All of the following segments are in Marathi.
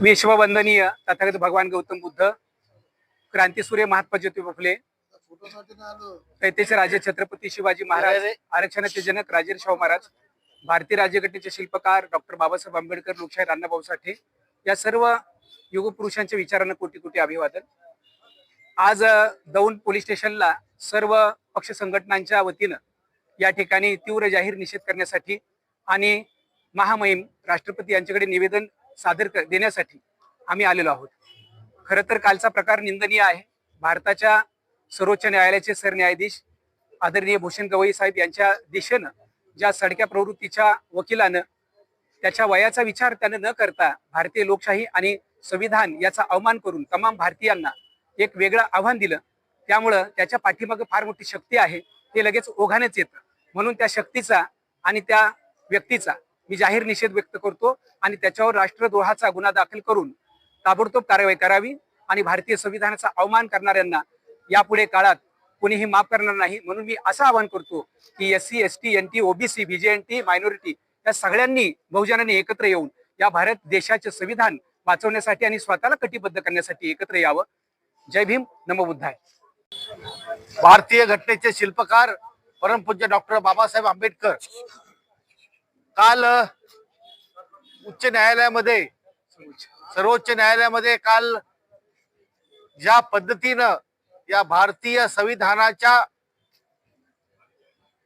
विश्ववंदनीय तथागत भगवान गौतम बुद्ध क्रांतीसूर्य महात्मा ज्योतिबा फुले तैतेचे राजे छत्रपती शिवाजी महाराज आरक्षणाचे जनक राजे शाहू महाराज भारतीय राज्यघटनेचे शिल्पकार डॉक्टर बाबासाहेब आंबेडकर लोकशाही अण्णाभाऊ साठे या सर्व युगपुरुषांच्या विचारांना कोटी कोटी अभिवादन. आज दौंड पोलीस स्टेशनला सर्व पक्ष संघटनांच्या वतीनं या ठिकाणी तीव्र जाहीर निषेध करण्यासाठी आणि महामहिम राष्ट्रपती यांच्याकडे निवेदन सादर देण्यासाठी आम्ही आलेलो आहोत. खरं तर कालचा प्रकार निंदनीय आहे. भारताच्या सर्वोच्च न्यायालयाचे सरन्यायाधीश आदरणीय भूषण गवई साहेब यांच्या दिशेनं ज्या सडक्या प्रवृत्तीच्या वकिलानं त्याच्या वयाचा विचार त्यानं न करता भारतीय लोकशाही आणि संविधान याचा अवमान करून तमाम भारतीयांना एक वेगळं आव्हान दिलं. त्यामुळं त्याच्या पाठीमागं फार मोठी शक्ती आहे. ते लगेच ओघानेच येतं. म्हणून त्या शक्तीचा आणि त्या व्यक्तीचा मी जाहीर निषेध व्यक्त करतो आणि त्याच्यावर राष्ट्रद्रोहाचा गुन्हा दाखल करून ताबडतोब कारवाई करावी आणि भारतीय संविधानाचा अवमान करणाऱ्यांना यापुढे काळात कोणीही माफ करणार नाही. म्हणून मी असं आवाहन करतो की S C S T N T OBC BJNT minority या सगळ्यांनी बहुजनांनी एकत्र येऊन या भारत देशाचे संविधान वाचवण्यासाठी आणि स्वतःला कटिबद्ध करण्यासाठी एकत्र यावं. जय भीम. नमबुद्धाय. भारतीय घटनेचे शिल्पकार परमपूज्य डॉक्टर बाबासाहेब आंबेडकर काल उच्च न्यायालयामध्ये सर्वोच्च न्यायालयामध्ये काल ज्या पद्धतीनं या भारतीय संविधानाच्या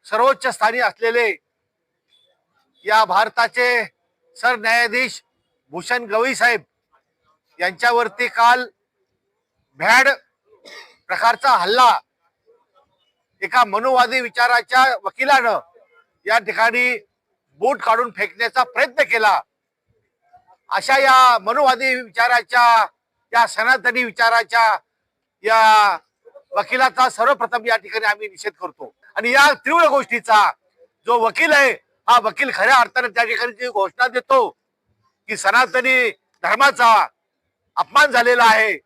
सर्वोच्च स्थानी असलेले या भारताचे सरन्यायाधीश भूषण गवई साहेब यांच्यावरती काल भ्याड प्रकारचा हल्ला एका मनोवादी विचाराच्या वकिलानं या ठिकाणी बोट काढून फेकण्याचा प्रयत्न केला. अशा या मनुवादी विचाराच्या या सनातनी विचाराच्या या वकिलाचा सर्वप्रथम या ठिकाणी आम्ही निषेध करतो. आणि या तीव्र गोष्टीचा जो वकील आहे हा वकील खऱ्या अर्थाने त्या ठिकाणी जी घोषणा देतो की सनातनी धर्माचा अपमान झालेला आहे.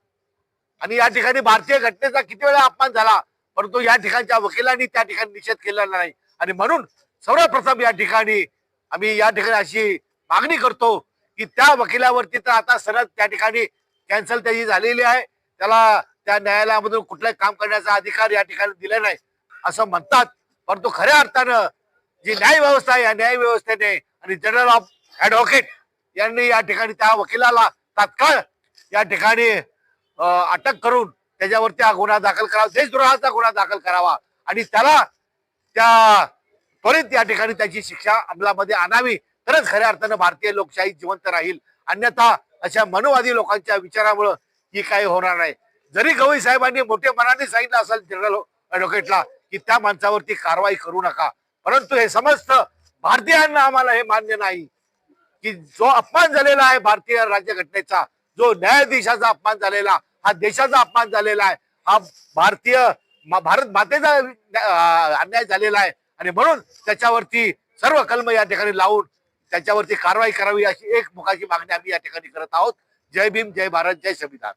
आणि या ठिकाणी भारतीय घटनेचा किती वेळा अपमान झाला परंतु या ठिकाणच्या वकिलांनी त्या ठिकाणी निषेध केलेला नाही. आणि म्हणून सर्वप्रथम या ठिकाणी आम्ही या ठिकाणी अशी मागणी करतो की त्या वकिलावरती तर आता सरळ त्या ठिकाणी कॅन्सल त्याची झालेली आहे. त्याला त्या न्यायालयामधून कुठलंही काम करण्याचा अधिकार या ठिकाणी दिला नाही असं म्हणतात. परंतु खऱ्या अर्थानं जी न्याय व्यवस्था आहे या न्याय व्यवस्थेने आणि जनरल ऑफ ऍडव्होकेट यांनी या ठिकाणी त्या वकिलाला तात्काळ या ठिकाणी अटक करून त्याच्यावरती हा गुन्हा दाखल करावा. देशद्रोहाचा गुन्हा दाखल करावा. आणि त्याला त्या त्वरित या ठिकाणी त्याची शिक्षा अंमलामध्ये आणावी. तरच खऱ्या अर्थानं भारतीय लोकशाही जिवंत राहील. अन्यथा अशा मनोवादी लोकांच्या विचारामुळं ही काही होणार नाही. जरी गवई साहेबांनी मोठ्या मनाने सांगितलं असेल जनरल ऍडव्होकेटला की त्या माणसावरती कारवाई करू नका. परंतु हे समस्त भारतीयांना आम्हाला हे मान्य नाही की जो अपमान झालेला आहे भारतीय राज्यघटनेचा जो न्यायाधीशाचा अपमान झालेला हा देशाचा अपमान झालेला आहे हा भारतीय भारत मातेचा अन्याय झालेला आहे. आणि म्हणून त्याच्यावरती सर्व कलम या ठिकाणी लावून त्याच्यावरती कारवाई करावी अशी एक मुखाची मागणी आम्ही या ठिकाणी करत आहोत. जय भीम जय भारत जय संविधान.